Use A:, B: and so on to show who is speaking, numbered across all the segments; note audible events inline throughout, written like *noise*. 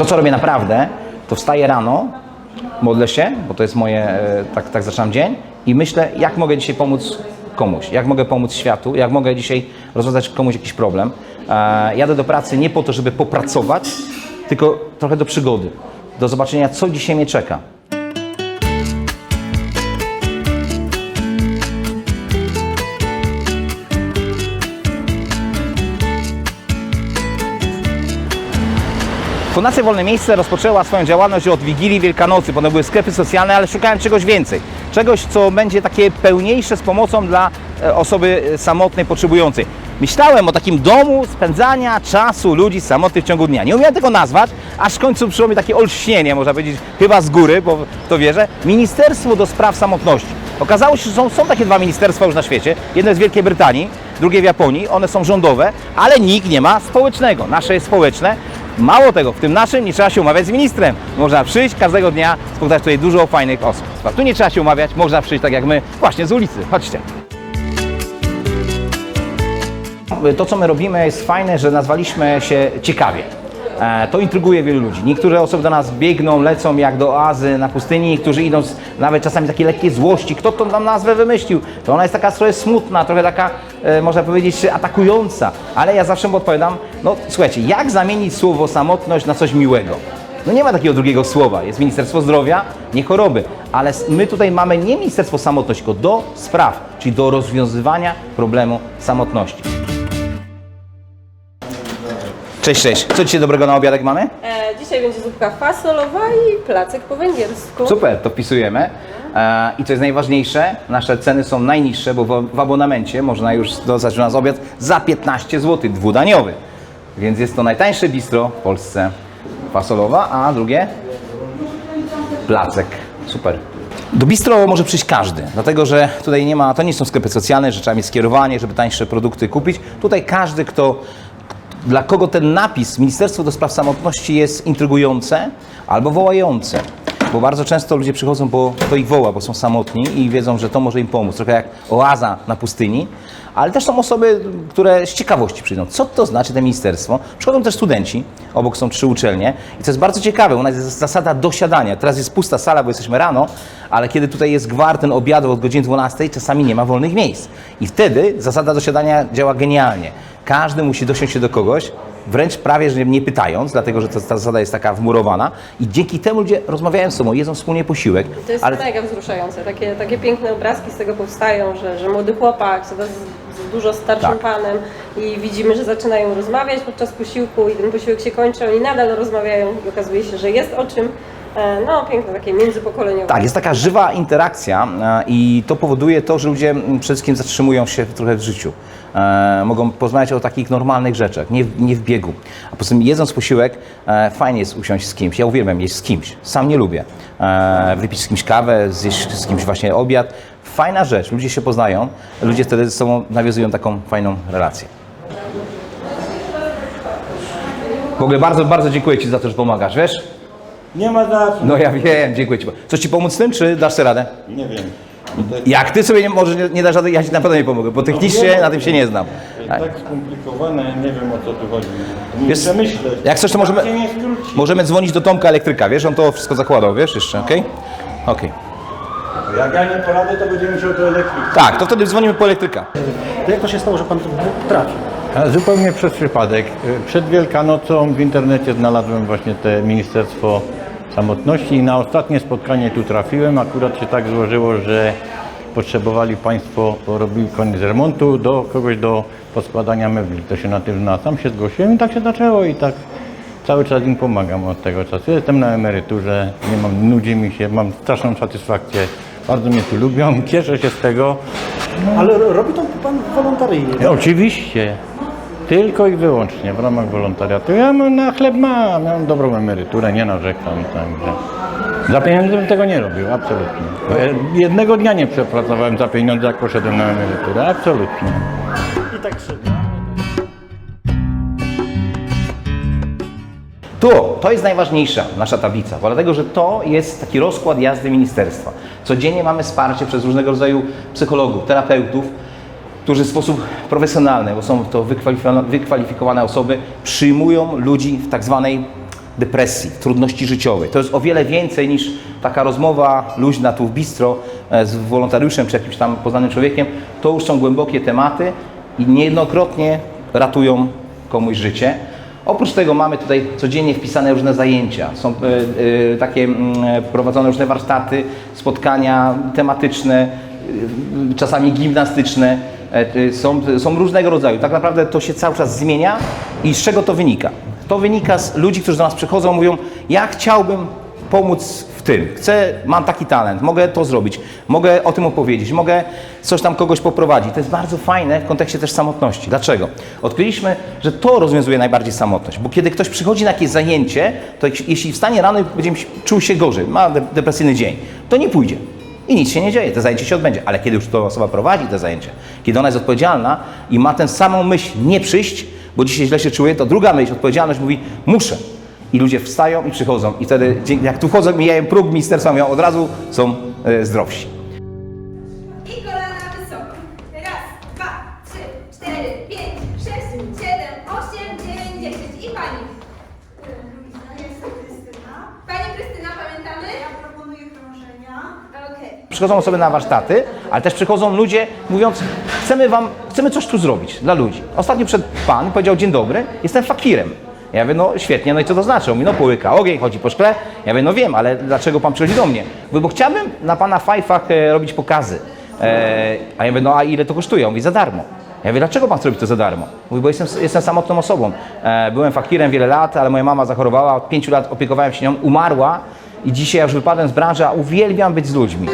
A: To, co robię naprawdę, to wstaję rano, modlę się, bo to jest moje, e, tak, tak zaczynam dzień i myślę, jak mogę dzisiaj pomóc komuś, jak mogę pomóc światu, jak mogę dzisiaj rozwiązać komuś jakiś problem. E, jadę do pracy nie po to, żeby popracować, tylko trochę do przygody, do zobaczenia, co dzisiaj mnie czeka. Fundacja Wolne Miejsce rozpoczęła swoją działalność od Wigilii Wielkanocy, bo to były sklepy socjalne, ale szukałem czegoś więcej. Czegoś, co będzie takie pełniejsze z pomocą dla e, osoby e, samotnej, potrzebującej. Myślałem o takim domu spędzania czasu ludzi samotnych w ciągu dnia. Nie umiałem tego nazwać, aż w końcu przyszło mi takie olśnienie, można powiedzieć, chyba z góry, bo to wierzę. Ministerstwo do Spraw Samotności. Okazało się, że są, są takie dwa ministerstwa już na świecie. Jedno jest w Wielkiej Brytanii, drugie w Japonii. One są rządowe, ale nikt nie ma społecznego. Nasze jest społeczne. Mało tego, w tym naszym nie trzeba się umawiać z ministrem. Można przyjść każdego dnia, spotkać tutaj dużo fajnych osób. Tu nie trzeba się umawiać, można przyjść tak jak my, właśnie z ulicy. Chodźcie. To, co my robimy, jest fajne, że nazwaliśmy się ciekawie. E, To intryguje wielu ludzi. Niektóre osoby do nas biegną, lecą jak do oazy na pustyni, niektórzy idą z nawet czasami takiej lekkiej złości. Kto tą nam nazwę wymyślił? To ona jest taka trochę smutna, trochę taka, e, można powiedzieć, atakująca. Ale ja zawsze mu odpowiadam, no słuchajcie, jak zamienić słowo samotność na coś miłego? No nie ma takiego drugiego słowa. Jest Ministerstwo Zdrowia, nie choroby. Ale my tutaj mamy nie Ministerstwo Samotności, tylko do spraw, czyli do rozwiązywania problemu samotności. Cześć, cześć. Co dzisiaj dobrego na obiadek mamy?
B: E, dzisiaj będzie zupka fasolowa i placek po węgiersku.
A: Super, to wpisujemy. E, I co jest najważniejsze, nasze ceny są najniższe, bo w, w abonamencie można już dostać u nas obiad za 15 zł, dwudaniowy. Więc jest to najtańsze bistro w Polsce. Fasolowa, a drugie? Placek. Super. Do bistro może przyjść każdy, dlatego że tutaj nie ma, to nie są sklepy socjalne, że trzeba mieć skierowanie, żeby tańsze produkty kupić. Tutaj każdy, kto dla kogo ten napis Ministerstwo do Spraw Samotności jest intrygujące albo wołające. Bo bardzo często ludzie przychodzą, bo to ich woła, bo są samotni i wiedzą, że to może im pomóc. Trochę jak oaza na pustyni. Ale też są osoby, które z ciekawości przyjdą. Co to znaczy to ministerstwo? Przychodzą też studenci, obok są trzy uczelnie. I to jest bardzo ciekawe, u nas jest zasada dosiadania. Teraz jest pusta sala, bo jesteśmy rano, ale kiedy tutaj jest gwar, ten obiadu od godziny 12, czasami nie ma wolnych miejsc. I wtedy zasada dosiadania działa genialnie. Każdy musi dosiąść się do kogoś, wręcz prawie, że nie pytając, dlatego że ta, ta zasada jest taka wmurowana i dzięki temu ludzie rozmawiają z sobą, jedzą wspólnie posiłek.
B: To jest
A: ale
B: mega wzruszające. Takie, takie piękne obrazki z tego powstają, że, że młody chłopak siada z, z dużo starszym
A: Tak.
B: panem i widzimy, że zaczynają rozmawiać podczas posiłku i ten posiłek się kończy, oni nadal rozmawiają i okazuje się, że jest o czym. E, No, piękne, takie międzypokoleniowe.
A: Tak, jest taka żywa interakcja e, i to powoduje to, że ludzie mm, przede wszystkim zatrzymują się trochę w życiu. E, mogą porozmawiać o takich normalnych rzeczach, nie, nie w biegu. A poza tym jedząc posiłek, fajnie jest usiąść z kimś. Ja uwielbiam jeść z kimś, sam nie lubię. Wypić z kimś kawę, zjeść z kimś właśnie obiad. Fajna rzecz, ludzie się poznają, ludzie wtedy ze sobą nawiązują taką fajną relację. W ogóle bardzo, bardzo dziękuję Ci za to, że pomagasz, wiesz?
C: Nie ma za co.
A: No ja wiem, dziękuję Ci. Coś Ci pomóc z tym, czy dasz sobie radę?
C: Nie wiem.
A: Jak ty sobie nie, może nie, nie dasz rady, ja ci na pewno nie pomogę, bo technicznie na tym się nie znam.
C: Tak skomplikowane, nie wiem o co tu chodzi.
A: Wiesz,
C: Muszę myśleć.
A: Jak chcesz, to możemy,
C: Tak się nie skróci.
A: możemy dzwonić do Tomka Elektryka, wiesz, on to wszystko zakładał, wiesz, jeszcze, okej? Okej.
C: Jak ja nie poradzę, to będzie musiał to elektryk.
A: Tak, to wtedy dzwonimy po elektryka.
D: To jak to się stało, że pan tu trafił?
C: Zupełnie przez przypadek. Przed Wielkanocą w internecie znalazłem właśnie te Ministerstwo Samotności i na ostatnie spotkanie tu trafiłem. Akurat się tak złożyło, że potrzebowali Państwo, bo robili koniec remontu, do kogoś do poskładania mebli. To się na tym zna. Sam się zgłosiłem i tak się zaczęło i tak cały czas im pomagam od tego czasu. Jestem na emeryturze, nie mam, nudzi mi się, mam straszną satysfakcję. Bardzo mnie tu lubią, *laughs* cieszę się z tego.
D: Ale robi to pan wolontaryjnie.
C: Ja, Oczywiście. Tylko i wyłącznie w ramach wolontariatu. Ja mam na chleb mam, mam dobrą emeryturę, nie narzekam, także. Za pieniądze bym tego nie robił, absolutnie. Jednego dnia nie przepracowałem za pieniądze, jak poszedłem na emeryturę, absolutnie.
D: I tak średnio.
A: Tu, to jest najważniejsza nasza tablica, bo dlatego, że to jest taki rozkład jazdy ministerstwa. Codziennie mamy wsparcie przez różnego rodzaju psychologów, terapeutów, którzy w sposób profesjonalny, bo są to wykwalifikowane, osoby, przyjmują ludzi w tak zwanej depresji, trudności życiowej. To jest o wiele więcej niż taka rozmowa luźna tu w bistro e, z wolontariuszem czy jakimś tam poznanym człowiekiem. To już są głębokie tematy i niejednokrotnie ratują komuś życie. Oprócz tego mamy tutaj codziennie wpisane różne zajęcia. Są e, e, takie mm, prowadzone różne warsztaty, spotkania tematyczne, czasami gimnastyczne. E, Są, są różnego rodzaju. Tak naprawdę to się cały czas zmienia i z czego to wynika? To wynika z ludzi, którzy do nas przychodzą, mówią: Ja chciałbym pomóc w tym. Chcę, mam taki talent, mogę to zrobić, mogę o tym opowiedzieć, mogę coś tam kogoś poprowadzić. To jest bardzo fajne w kontekście też samotności. Dlaczego? Odkryliśmy, że to rozwiązuje najbardziej samotność, bo kiedy ktoś przychodzi na jakieś zajęcie, to jeśli wstanie rano i będzie czuł się gorzej, ma de- depresyjny dzień, to nie pójdzie. I nic się nie dzieje, to zajęcie się odbędzie. Ale kiedy już to osoba prowadzi te zajęcie, kiedy ona jest odpowiedzialna i ma tę samą myśl nie przyjść, bo dzisiaj źle się czuje, to druga myśl, odpowiedzialność mówi muszę. I ludzie wstają i przychodzą. I wtedy, jak tu wchodzą, mijają próg ministerstwa, miał od razu są e, zdrowsi.
E: I kolana wysoko. Raz, dwa, trzy, cztery, pięć, sześć, siedem, osiem, dziewięć, dziesięć. I pani.
F: Jestem Krystyna.
E: Pani Krystyna, pamiętamy?
F: Ja proponuję krążenia.
E: Okej.
A: Przychodzą osoby na warsztaty, ale też przychodzą ludzie mówiąc, chcemy wam, chcemy coś tu zrobić dla ludzi. Ostatnio przed pan powiedział, dzień dobry, jestem fakirem. Ja mówię, no świetnie, no i co to znaczy? On mówi, no połyka ogień, chodzi po szkle. Ja mówię, no wiem, ale dlaczego pan przychodzi do mnie? Mówię, bo chciałbym na pana fajfach e, robić pokazy. E, a ja mówię, no a ile to kosztuje? On mówi, za darmo. Ja mówię, dlaczego pan chce robić to za darmo? Mówi, bo jestem, jestem samotną osobą. E, byłem fakirem wiele lat, ale moja mama zachorowała, od pięciu lat opiekowałem się nią, umarła i dzisiaj ja już wypadłem z branży, a uwielbiam być z ludźmi.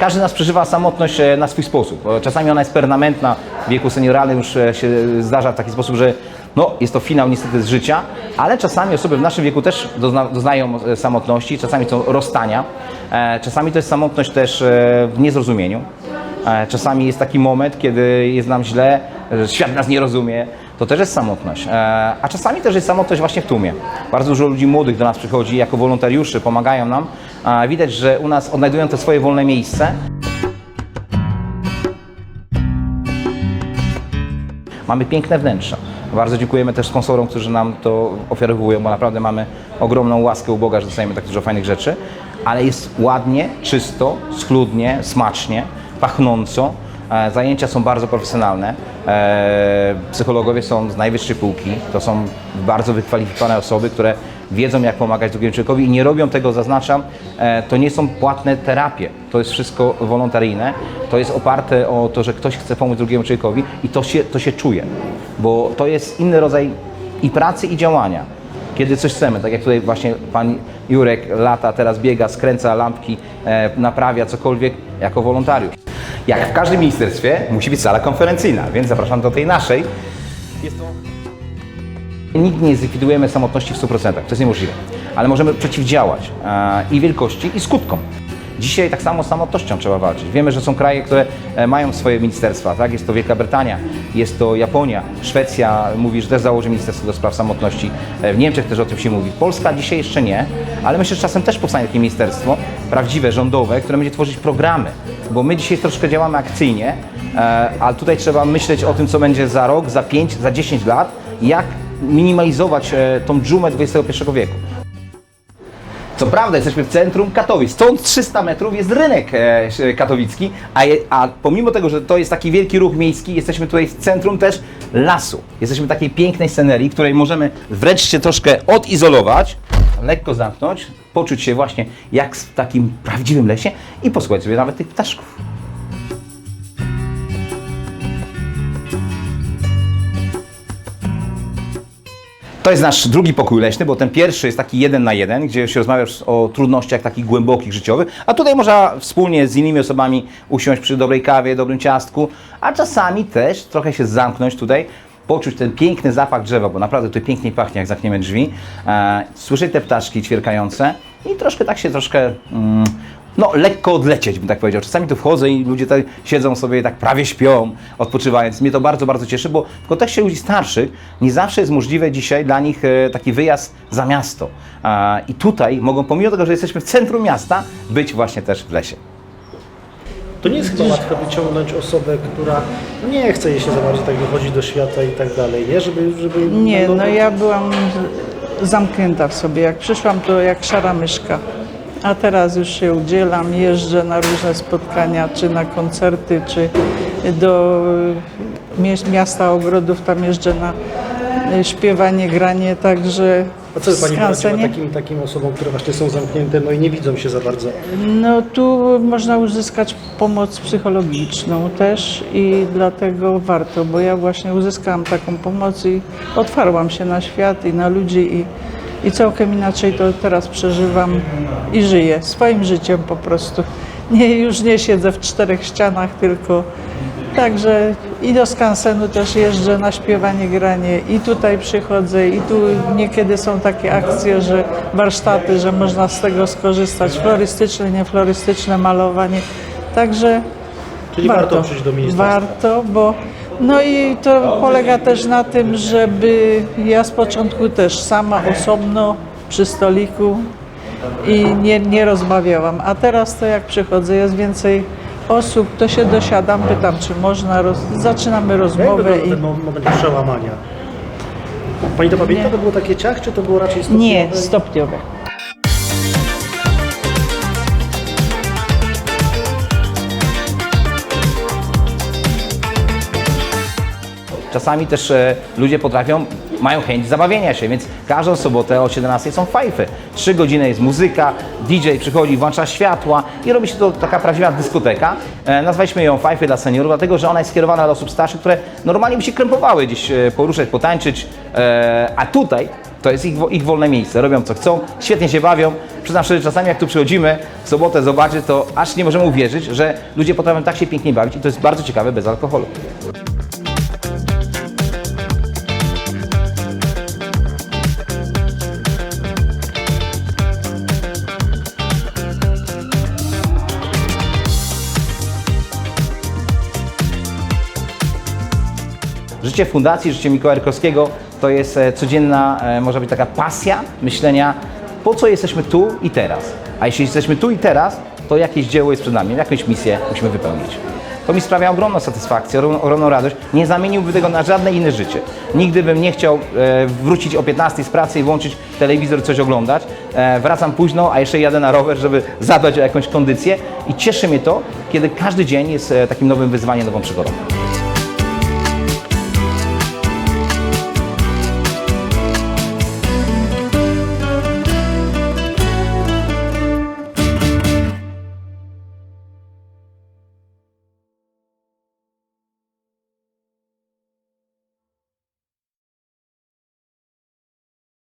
A: Każdy nas przeżywa samotność e, na swój sposób. E, Czasami ona jest permanentna, w wieku senioralnym już e, się zdarza w taki sposób, że no, jest to finał niestety z życia, ale czasami osoby w naszym wieku też dozna, doznają samotności, czasami są rozstania, czasami to jest samotność też w niezrozumieniu. Czasami jest taki moment, kiedy jest nam źle, że świat nas nie rozumie, to też jest samotność. E, A czasami też jest samotność właśnie w tłumie. Bardzo dużo ludzi młodych do nas przychodzi jako wolontariuszy, pomagają nam. Widać, że u nas odnajdują te swoje wolne miejsce. Mamy piękne wnętrza. Bardzo dziękujemy też sponsorom, którzy nam to ofiarowują, bo naprawdę mamy ogromną łaskę u Boga, że dostajemy tak dużo fajnych rzeczy. Ale jest ładnie, czysto, schludnie, smacznie, pachnąco. Zajęcia są bardzo profesjonalne. E, Psychologowie są z najwyższej półki. To są bardzo wykwalifikowane osoby, które wiedzą, jak pomagać drugiemu człowiekowi i nie robią tego, zaznaczam, e, to nie są płatne terapie. To jest wszystko wolontaryjne. To jest oparte o to, że ktoś chce pomóc drugiemu człowiekowi i to się, to się czuje. Bo to jest inny rodzaj i pracy, i działania. Kiedy coś chcemy, tak jak tutaj właśnie pan Jurek lata, teraz biega, skręca lampki, e, naprawia cokolwiek jako wolontariusz. Jak w każdym ministerstwie musi być sala konferencyjna, więc zapraszam do tej naszej. Jest to Nigdy nie zlikwidujemy samotności w 100%, to jest niemożliwe, ale możemy przeciwdziałać e, i wielkości, i skutkom. Dzisiaj tak samo z samotnością trzeba walczyć. Wiemy, że są kraje, które e, mają swoje ministerstwa, tak? Jest to Wielka Brytania, jest to Japonia, Szwecja mówi, że też założy Ministerstwo do Spraw Samotności. E, W Niemczech też o tym się mówi. Polska dzisiaj jeszcze nie, ale myślę, że czasem też powstanie takie ministerstwo prawdziwe, rządowe, które będzie tworzyć programy, bo my dzisiaj troszkę działamy akcyjnie, e, ale tutaj trzeba myśleć o tym, co będzie za rok, za 5, za 10 lat, jak minimalizować tą dżumę XXI wieku. Co prawda jesteśmy w centrum Katowic, stąd 300 metrów jest rynek e, katowicki, a, je, a pomimo tego, że to jest taki wielki ruch miejski, jesteśmy tutaj w centrum też lasu. Jesteśmy w takiej pięknej scenerii, której możemy wręcz się troszkę odizolować, lekko zamknąć, poczuć się właśnie jak w takim prawdziwym lesie i posłuchać sobie nawet tych ptaszków. To jest nasz drugi pokój leśny, bo ten pierwszy jest taki jeden na jeden, gdzie się rozmawiasz o trudnościach takich głębokich, życiowych, a tutaj można wspólnie z innymi osobami usiąść przy dobrej kawie, dobrym ciastku, a czasami też trochę się zamknąć tutaj, poczuć ten piękny zapach drzewa, bo naprawdę tutaj pięknie pachnie, jak zamkniemy drzwi, e, słyszeć te ptaszki ćwierkające i troszkę tak się troszkę mm, no, lekko odlecieć, bym tak powiedział. Czasami tu wchodzę i ludzie tutaj siedzą sobie tak prawie śpią, odpoczywając. Mnie to bardzo, bardzo cieszy, bo w kontekście ludzi starszych nie zawsze jest możliwe dzisiaj dla nich e, taki wyjazd za miasto. I tutaj mogą, pomimo tego, że jesteśmy w centrum miasta, być właśnie też w lesie.
D: To nie jest chyba łatwe wyciągnąć osobę, która nie chce jej się za bardzo tak wychodzić do świata i tak dalej, nie? Żeby, żeby
G: Nie, no ja byłam zamknięta w sobie. Jak przyszłam, to jak szara myszka. A teraz już się udzielam, jeżdżę na różne spotkania, czy na koncerty, czy do mie- miasta ogrodów, tam jeżdżę na y, śpiewanie, granie, także
D: A co by Pani poradziła takim, takim osobom, które właśnie są zamknięte, no i nie widzą się za bardzo?
G: No tu można uzyskać pomoc psychologiczną też i dlatego warto, bo ja właśnie uzyskałam taką pomoc i otwarłam się na świat i na ludzi i, i całkiem inaczej to teraz przeżywam i żyję swoim życiem po prostu. Nie, już nie siedzę w czterech ścianach, tylko Także i do skansenu też jeżdżę na śpiewanie, granie i tutaj przychodzę i tu niekiedy są takie akcje, że warsztaty, że można z tego skorzystać, florystyczne, nieflorystyczne malowanie. Także
D: Czyli warto przyjść do ministerstwa.
G: Warto, bo no i to polega też na tym, żeby ja z początku też sama osobno przy stoliku i nie, nie rozmawiałam. A teraz to jak przychodzę, jest więcej osób, to się dosiadam, pytam, czy można, roz... zaczynamy
D: Jak
G: rozmowę
D: wygląda
G: i
D: ten mo- moment przełamania? Pani to pamięta, to było takie ciach, czy to było raczej stopniowe?
G: nie, stopniowe.
A: Czasami też e, ludzie potrafią, mają chęć zabawienia się, więc każdą sobotę o 17 są fajfy. Trzy godziny jest muzyka, DJ przychodzi, włącza światła i robi się to taka prawdziwa dyskoteka. E, nazwaliśmy ją fajfy dla seniorów, dlatego że ona jest skierowana do osób starszych, które normalnie by się krępowały gdzieś e, poruszać, potańczyć, a tutaj to jest ich, ich wolne miejsce, robią co chcą, świetnie się bawią. Przyznam szczerze, czasami jak tu przychodzimy w sobotę zobaczyć, to aż nie możemy uwierzyć, że ludzie potrafią tak się pięknie bawić i to jest bardzo ciekawe bez alkoholu. Życie fundacji, życie Mikołaja Rykowskiego to jest e, codzienna, e, może być taka pasja myślenia, po co jesteśmy tu i teraz. A jeśli jesteśmy tu i teraz, to jakieś dzieło jest przed nami, jakąś misję musimy wypełnić. To mi sprawia ogromną satysfakcję, ogromną- radość. Nie zamieniłbym tego na żadne inne życie. Nigdy bym nie chciał e, wrócić o 15 z pracy i włączyć telewizor coś oglądać. Wracam późno, a jeszcze jadę na rower, żeby *laughs* zadbać o jakąś kondycję. I cieszy mnie to, kiedy każdy dzień jest takim nowym wyzwaniem, nową przygodą.